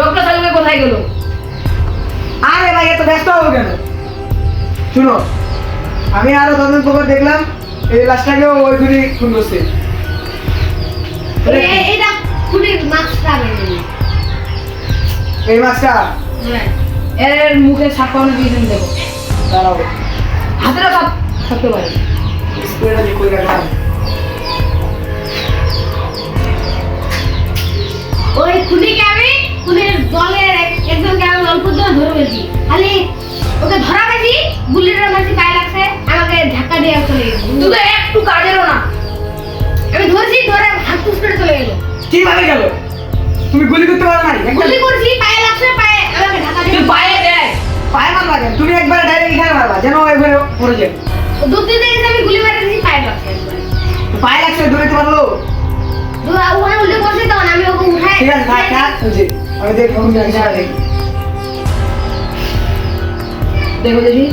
লোকটা তাহলে কোথায় গেল? আরে ভাই এত ব্যস্ত হব কেন? শুনো আমি আরও তদন্ত খবর দেখলাম এই লাশটাকে ওই গুলি খুন করছে। এই মাছটা হ্যাঁ। এর মুখে ছাপানো দিয়ে দিন দেবো দাঁড়াবো হাতের কাপ থাকতে পারে। ওই খুনিকে আমি একজনকে ধরে ফেলছি খালি ওকে ধরা গেছি গুলিটা মাঝে পায়ে লাগছে আমাকে ধাক্কা দিয়ে চলে গেছে। তুই তো একটু কাজেরও না। আমি ধরছি ধরে হাত পুশ চলে গেল। কীভাবে গেল? তুমি গুলি করতে পারো না গুলি করছি পায়ে লাগছে পায়ে আমাকে ধাক্কা দিয়ে পায়ে দেয় পায়ে মারবা কেন? তুমি একবার ডাইরেক্ট এখানে মারবা যেন একবারে পড়ে যায়। দুধ দিতে গেছে আমি গুলি মেরে দিয়েছি পায়ে লাগছে পায়ে লাগছে দৌড়াতে পারল ওখানে উল্টে পড়ছে তখন আমি ওকে উঠাই ঠিক আছে থাক থাক আমি দেখ আমি দেখি দেখো দেখি।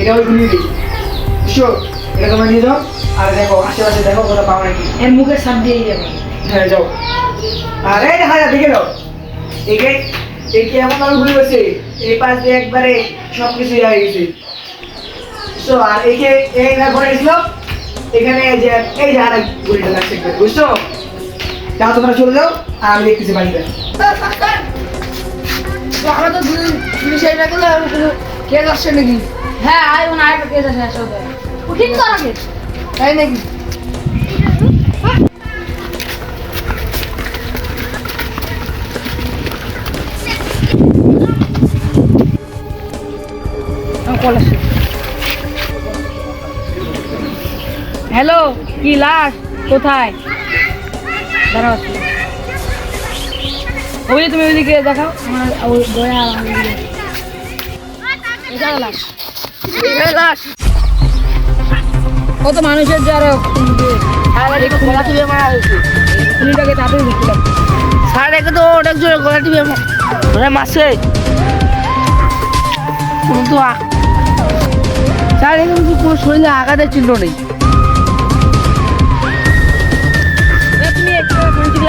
এটা ওই গুলি দিই। বুঝছ এটা তোমরা নিয়ে যাও। আর দেখো আশেপাশে দেখো কোথাও পাও নাকি। এর মুখে সাপ দিয়ে যাবে হ্যাঁ যাও। আর দেখা দেখে দাও একে একে এমন ভাবে ঘুরে গেছে এই পাশ দিয়ে একবারে সব কিছু হয়ে গেছে। তো আর একে এই গেছিল এখানে এই যে এই যে আরেক গুলিটা লাগছে বুঝছ? যাও তোমরা চলে যাও আর আমি দেখতেছি বাড়িতে। আমরা তো দুদিন পুলিশ এসে গেলে কেস আসছে নাকি? হ্যাঁ আয় মনে কেস আসে আসে উঠিন তো আগে তাই নাকি? হ্যালো কি লাশ? কোথায়? ওই তুমি ওইদিকে দেখাও, আমার ওই দয়া কত মানুষের যে আরও গলা টিপে মারা হয়েছে। খুনিটাকে তাড়াতাড়ি ধরতে লাগবে একে তো অনেক কোনো শরীরে আঘাতের চিহ্ন নেই।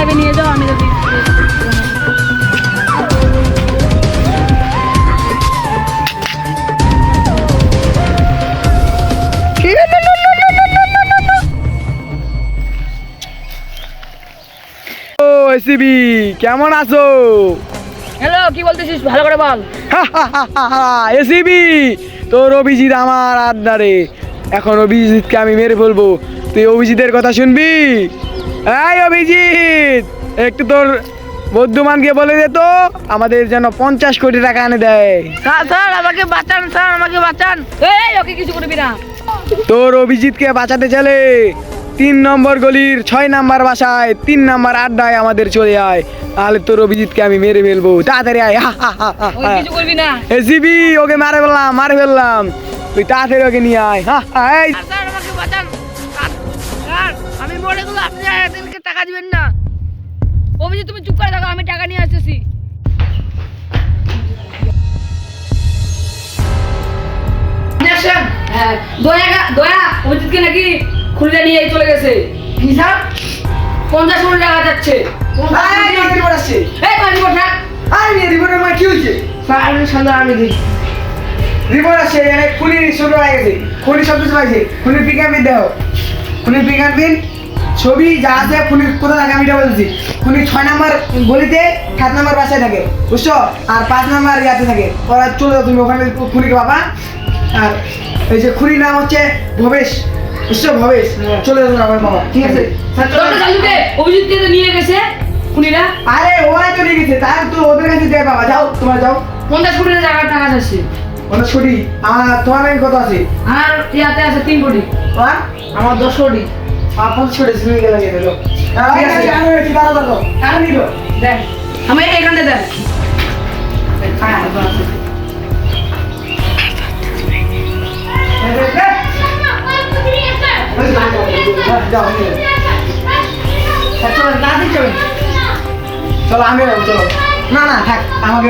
ল্যাবে নিয়ে যাও আমি যদি ও এসিবি কেমন আছো? হ্যালো কি বলতেছিস? ভালো করে বল। এসিবি তোর অভিজিৎ আমার আড্ডারে। এখন অভিজিৎকে আমি মেরে ফেলব। তুই অভিজিতের কথা শুনবি? এই অভিজিৎ একটু তোর বৌদ্ধমানকে বলে দে তো আমাদের যেন পঞ্চাশ কোটি টাকা এনে দেয়। স্যার স্যার আমাকে বাঁচান স্যার আমাকে বাঁচান। এই ওকে কিছু করবি না। তোর অভিজিৎকে বাঁচাতে চলে তিন নম্বর গলির ছয় নাম্বার বাসায় তিন নাম্বার আড্ডায় আমাদের চলে আয়। তাহলে তোর অভিজিৎকে আমি মেরে ফেলব। তাড়াতাড়ি আয়। কিছু করবি না। এসিবি ওকে মারে ফেললাম মারে ফেললাম। তুই তাড়াতাড়ি ওকে নিয়ে আয়। হা, হা, এই। আমি মরে গেলে আপনি এদেরকে টাকা দিবেন না। অভিজিৎ তুমি চুপ করে থাকো আমি টাকা নিয়ে আসতেছি। হ্যাঁ দয়া দয়া অভিজিৎকে নাকি খুলে নিয়ে চলে গেছে। কি স্যার? পঞ্চাশ কোটি টাকা যাচ্ছে। রিপোর্ট আসছে? এই রিপোর্টের মানে কি হয়েছে? স্যার আমি সামনে আমি দিই। রিপোর্ট আসছে এখানে হয়ে গেছে। খুনি শব্দ পাইছে। খুনি পিকার বিন দেও খুনি পিকার বিন ছবি যা আছে খুনির কোথায় থাকে আমি এটা বলছি। খুনি ছয় নাম্বার গলিতে সাত নাম্বার বাসায় থাকে বুঝছ? আর পাঁচ নাম্বার ইয়াতে থাকে। ওরা চলে যাও তুমি ওখানে খুনিকে বাবা আর এই যে খুনির নাম হচ্ছে ভবেশ বুঝছ? ভবেশ চলে যাও আমার বাবা। ঠিক আছে? স্যার, চলো। দরজা চালু দে অভিজিৎকে তো নিয়ে গেছে খুনিরা? আরে তো নিয়ে গেছে। তার তো ওদের কাছে দেয় বাবা। যাও তোমরা যাও। পঞ্চাশ কোটি টাকা টাকা যাচ্ছে অনেক ছুটি আমার তোমার কত আছে? আর ইয়াতে আছে তিন কোটি। আর? আমার দশ কোটি। আপনার ছোট সিনেমা গেলে ঠিক আছে। আমি কি দাঁড়া দাঁড়ো কারণ নিল। দেখ আমি এখানে দেখ। চলো দাদি চলো। চলো আমি চলো। না না থাক আমাকে